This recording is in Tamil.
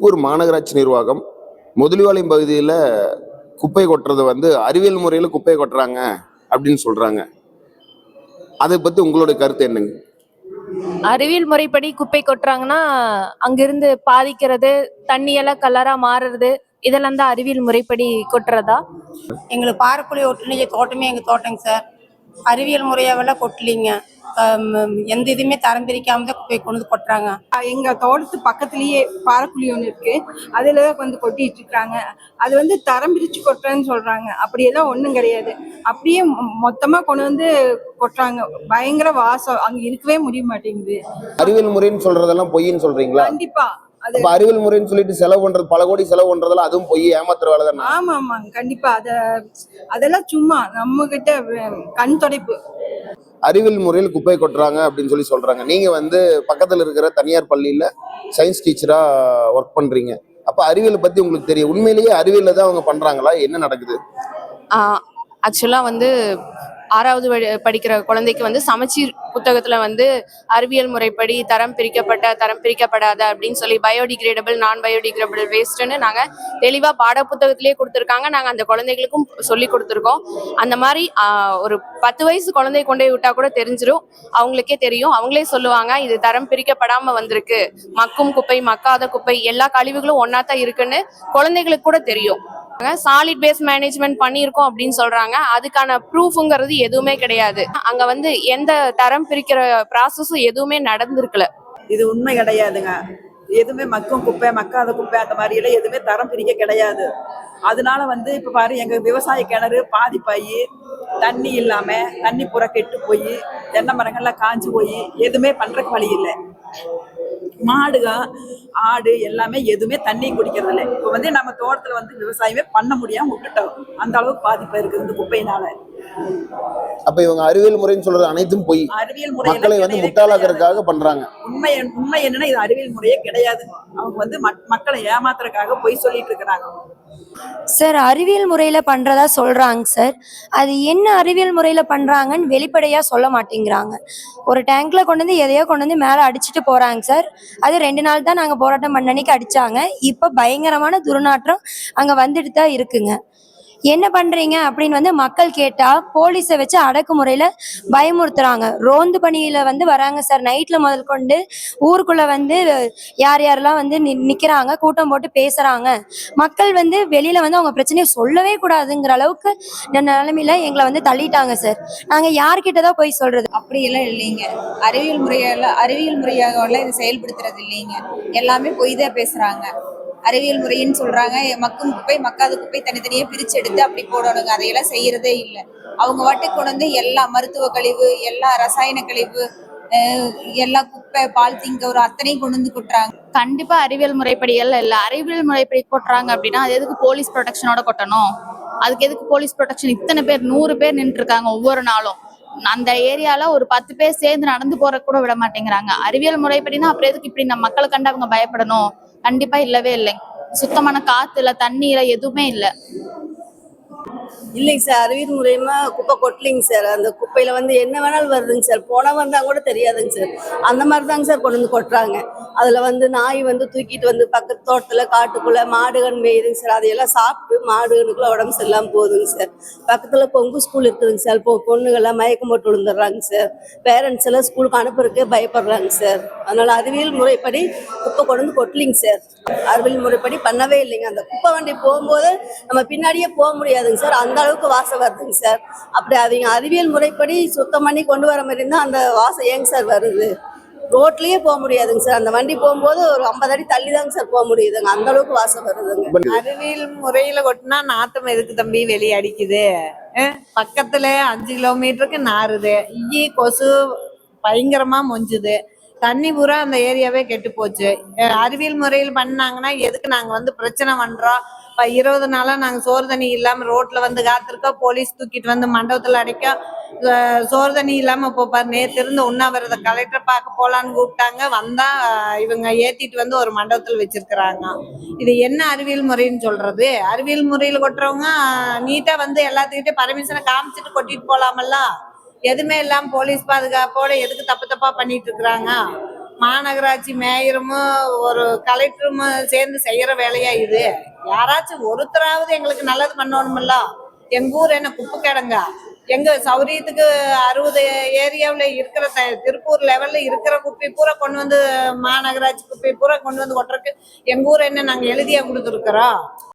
திருப்பூர் மாநகராட்சி நிர்வாகம் முதலிவாளையம் பகுதியில் குப்பை கொட்டுறது வந்து அறிவியல் முறையில் குப்பை கொட்டுறாங்க அப்படின்னு சொல்றாங்க. அதை பத்தி உங்களுடைய கருத்து என்னங்க? அறிவியல் முறைப்படி குப்பை கொட்டுறாங்கன்னா அங்கிருந்து பாதிக்கிறது தண்ணியெல்லாம் கலரா மாறுறது இதெல்லாம் தான் அறிவியல் முறைப்படி கொட்டுறதா? எங்களுக்கு பாரக்குழி ஒட்டுணிச்ச தோட்டமே எங்கள் தோட்டங்க சார். அறிவியல் முறையாவெல்லாம் கொட்டலிங்க. எந்த இதுவுமே தரம் பிரிக்காம தான் குப்பையை கொண்டு வந்து கொட்டுறாங்க. எங்க தோட்டத்து பக்கத்துலயே பாறைக்குழி ஒன்று இருக்கு. அதுல தான் வந்து கொட்டிட்டு இருக்காங்க. அது வந்து தரம் பிரிச்சு கொட்டுறேன்னு சொல்றாங்க. அப்படியெல்லாம் ஒண்ணும் கிடையாது. அப்படியே மொத்தமா கொண்டு வந்து கொட்டுறாங்க. பயங்கர வாசம். அங்க இருக்கவே முடிய மாட்டேங்குது. அறிவியல் முறைன்னு சொல்றதெல்லாம் பொய்ன்னு சொல்றீங்களா? கண்டிப்பா. அப்ப அறிவியல் முறைன்னு சொல்லிட்டு செலவு பண்றது பல கோடி செலவு பண்றதெல்லாம் அதுவும் பொய் ஏமாத்துற வேலை தானே? ஆமா ஆமாங்க கண்டிப்பா. அத அதெல்லாம் சும்மா நம்ம கிட்ட கண் துடைப்பு. அறிவியல் முறையில் குப்பை கொட்டுறாங்க அப்படின்னு சொல்லி சொல்றாங்க. நீங்க வந்து பக்கத்துல இருக்கிற தனியார் பள்ளியில சயின்ஸ் டீச்சரா ஒர்க் பண்றீங்க. அப்ப அறிவியலை பத்தி உங்களுக்கு தெரியும். உண்மையிலேயே அறிவியல்ல தான் அவங்க பண்றாங்களா? என்ன நடக்குது? ஆக்சுவலாக வந்து ஆறாவது படிக்கிற குழந்தைக்கு வந்து சமச்சீர் புத்தகத்தில் வந்து அறிவியல் முறைப்படி தரம் பிரிக்கப்பட்ட தரம் பிரிக்கப்படாத அப்படின்னு சொல்லி பயோடிகிரேடபிள் நான் பயோடிகிரேடபிள் வேஸ்ட்டுன்னு நாங்கள் தெளிவாக பாட புத்தகத்திலே கொடுத்துருக்காங்க. நாங்கள் அந்த குழந்தைகளுக்கும் சொல்லி கொடுத்துருக்கோம். அந்த மாதிரி ஒரு பத்து வயசு குழந்தை கொண்டு போய் விட்டா கூட தெரிஞ்சிடும் அவங்களுக்கே தெரியும். அவங்களே சொல்லுவாங்க இது தரம் பிரிக்கப்படாமல் வந்திருக்கு. மக்கும் குப்பை மக்காத குப்பை எல்லா கழிவுகளும் ஒன்றா தான் இருக்குன்னு குழந்தைகளுக்கு கூட தெரியும். சாலிட் பேஸ் மேனேஜ்மெண்ட் பண்ணியிருக்கோம் அப்படின்னு சொல்றாங்க. அதுக்கான ப்ரூஃப்ங்கிறது எதுவுமே கிடையாது. அங்க வந்து எந்த தரம் பிரிக்கிற ப்ராசஸும் எதுவுமே நடந்திருக்கல. இது உண்மை கிடையாதுங்க. எதுவுமே மக்கும் குப்பை மக்காத குப்பை அந்த மாதிரி எல்லாம் எதுவுமே தரம் பிரிக்க கிடையாது. அதனால வந்து இப்ப பாரு எங்க விவசாய கிணறு பாதிப்பாயி தண்ணி இல்லாம தண்ணி புற கெட்டு போய் தென்னை மரங்கள்லாம் காஞ்சு போய் எதுவுமே பண்றதுக்கு வழி இல்லை. மாடுக ஆடு எல்லாமே எதுவுமே தண்ணி குடிக்கிறது இல்லை. இப்போ வந்து நம்ம தோட்டத்துல வந்து விவசாயமே பண்ண முடியாம விட்டுட்டோம். அந்த அளவுக்கு பாதிப்பு இருக்குது இந்த குப்பையினால. அப்ப இவங்க அறிவியல் முறைன்னு சொல்றது அனைத்தும் பொய். அறிவியல் முறை மக்களை வந்து முட்டாளாக்குறதுக்காக பண்றாங்க. உண்மை உண்மை என்னன்னா இது அறிவியல் முறையே கிடையாது. அவங்க வந்து மக்- மக்களை ஏமாத்துறதுக்காக பொய் சொல்லிட்டு இருக்கிறாங்க. சார் அறிவியல் முறையில் பண்ணுறதா சொல்கிறாங்க சார். அது என்ன அறிவியல் முறையில் பண்ணுறாங்கன்னு வெளிப்படையாக சொல்ல மாட்டேங்கிறாங்க. ஒரு டேங்க்கில் கொண்டு வந்து எதையோ கொண்டு வந்து மேலே அடிச்சுட்டு போகிறாங்க சார். அது ரெண்டு நாள் தான் நாங்கள் போராட்டம் பண்ண அன்னைக்கு அடித்தாங்க இப்போ பயங்கரமான துர்நாற்றம் அங்கே வந்துட்டு தான் இருக்குங்க. என்ன பண்ணுறீங்க அப்படின்னு வந்து மக்கள் கேட்டால் போலீஸை வச்சு அடக்குமுறையில் பயமுறுத்துறாங்க. ரோந்து பணியில் வந்து வராங்க சார். நைட்டில் முதல் கொண்டு ஊருக்குள்ளே வந்து யார் யாரெல்லாம் வந்து நி நிற்கிறாங்க கூட்டம் போட்டு பேசுகிறாங்க மக்கள் வந்து வெளியில வந்து அவங்க பிரச்சனையை சொல்லவே கூடாதுங்கிற அளவுக்கு நிலைமையில எங்களை வந்து தள்ளிட்டாங்க சார். நாங்க யார்கிட்ட தான் போய் சொல்றது? அப்படியெல்லாம் இல்லைங்க. அறிவியல் முறையால அறிவியல் முறையாக இது செயல்படுத்துறது இல்லைங்க. எல்லாமே பொய் தான் பேசுறாங்க. அறிவியல் முறைன்னு சொல்றாங்க. மக்கும் குப்பை மக்காத குப்பை தனித்தனியே பிரிச்சு எடுத்து அப்படி போடணுங்க. அதையெல்லாம் செய்யறதே இல்லை. அவங்க வாட்டுக்கு கொண்டு வந்து எல்லா மருத்துவ கழிவு எல்லா ரசாயன கழிவு எல்லா குப்பை பால்தீன் ஒரு அத்தனையும் கொண்டு வந்து கொட்டுறாங்க. கண்டிப்பா அறிவியல் முறைப்படி எல்லாம் இல்ல அறிவியல் முறைப்படி கொட்டுறாங்க அப்படின்னா அது எதுக்கு போலீஸ் ப்ரொடெக்ஷனோட கொட்டணும்? அதுக்கு எதுக்கு போலீஸ் ப்ரொடெக்ஷன் இத்தனை பேர் நூறு பேர் நின்று இருக்காங்க ஒவ்வொரு நாளும். அந்த ஏரியால ஒரு பத்து பேர் சேர்ந்து நடந்து போற கூட விட மாட்டேங்கிறாங்க. அறிவியல் முறைப்படினா அப்புறம் எதுக்கு இப்படி நம்ம மக்களை கண்டு அவங்க பயப்படணும்? கண்டிப்பா இல்லவே இல்லை. சுத்தமான காத்துல தண்ணீர்ல இல்ல எதுவுமே இல்லை. இல்லைங்க சார் அறிவியல் மூலயமா குப்பை கொட்டலிங்க சார். அந்த குப்பையில வந்து என்ன வேணாலும் வருதுங்க சார். போன வந்தா கூட தெரியாதுங்க சார். அந்த மாதிரி தாங்க சார் கொண்டு வந்து கொட்டுறாங்க. அதுல வந்து நாய் வந்து தூக்கிட்டு வந்து பக்கத்து தோட்டத்துல காட்டுக்குள்ள மாடுகள் மேயுதுங்க சார். அதையெல்லாம் சாப்பிட்டு மாடுகளுக்குள்ள உடம்பு சரியில்லாம போகுதுங்க சார். பக்கத்துல பொங்கு ஸ்கூல் இருக்குதுங்க சார். இப்போ பொண்ணுங்கெல்லாம் மயக்கம் போட்டு விழுந்துடுறாங்க சார். பேரண்ட்ஸ் எல்லாம் ஸ்கூலுக்கு அனுப்புறதுக்கு பயப்படுறாங்க சார். அதனால அறிவியல் முறைப்படி குப்பை கொண்டு வந்து கொட்டலிங்க சார். அறிவியல் முறைப்படி பண்ணவே இல்லைங்க. அந்த குப்பை வண்டி போகும்போது நம்ம பின்னாடியே போக முடியாதுங்க சார். அந்த அளவுக்கு வாசம் வருதுங்க சார். அப்படி அவங்க அறிவியல் முறைப்படி சுத்தம் பண்ணி கொண்டு வர மாதிரி இருந்தால் அந்த வாசம் ஏங்க சார் வருது? ரோட்லயே போக முடியாதுங்க சார். அந்த வண்டி போகும்போது ஒரு ஐம்பது அடி தள்ளி தாங்க சார் போக முடியுதுங்க. அந்த அளவுக்கு வாசம் வருதுங்க. அறிவியல் முறையில கொட்டினா நாத்தம் எதுக்கு தம்பி வெளியே அடிக்குது? பக்கத்துல அஞ்சு கிலோமீட்டருக்கு நாறுது. ஈ கொசு பயங்கரமா மொஞ்சுது. தண்ணி பூரா அந்த ஏரியாவே கெட்டு போச்சு. அறிவியல் முறையில் பண்ணாங்கன்னா எதுக்கு நாங்க வந்து பிரச்சனை பண்றோம்? இப்போ இருபது நாளா நாங்க சோறு தண்ணி இல்லாம ரோட்ல வந்து காத்திருக்கோம். போலீஸ் தூக்கிட்டு வந்து மண்டபத்துல அடைக்க சோறு தண்ணி இல்லாம இப்போ பாரு நேத்து இருந்து உண்ணாவிரத கலெக்டர் பார்க்க போலான்னு கூப்பிட்டாங்க. வந்தா இவங்க ஏத்திட்டு வந்து ஒரு மண்டபத்தில் வச்சிருக்கிறாங்க. இது என்ன அறிவியல் முறைன்னு சொல்றது? அறிவியல் முறையில் கொட்டுறவங்க நீட்டா வந்து எல்லாத்துக்கிட்டே பர்மிஷனை காமிச்சிட்டு கொட்டிட்டு போலாமல்ல? எதுவுமே இல்லாம போலீஸ் பாதுகாப்போட எதுக்கு தப்பு தப்பா பண்ணிட்டு இருக்கிறாங்க? மாநகராட்சி மேயரும் ஒரு கலெக்டரும் சேர்ந்து செய்யற வேலையா இது? யாராச்சும் ஒருத்தராவது எங்களுக்கு நல்லது பண்ணணும்ல எங்க ஊர் என்ன குப்பை கிடங்க எங்க சௌரியத்துக்கு அறுபது ஏரியாவில் இருக்கிற த- திருப்பூர் லெவல்ல இருக்கிற குப்பை பூரா கொண்டு வந்து மாநகராட்சி குப்பை பூரா கொண்டு வந்து ஒட்டுறக்கு எங்க ஊர் என்ன நாங்க எழுதியா கொடுத்துருக்குறோம்?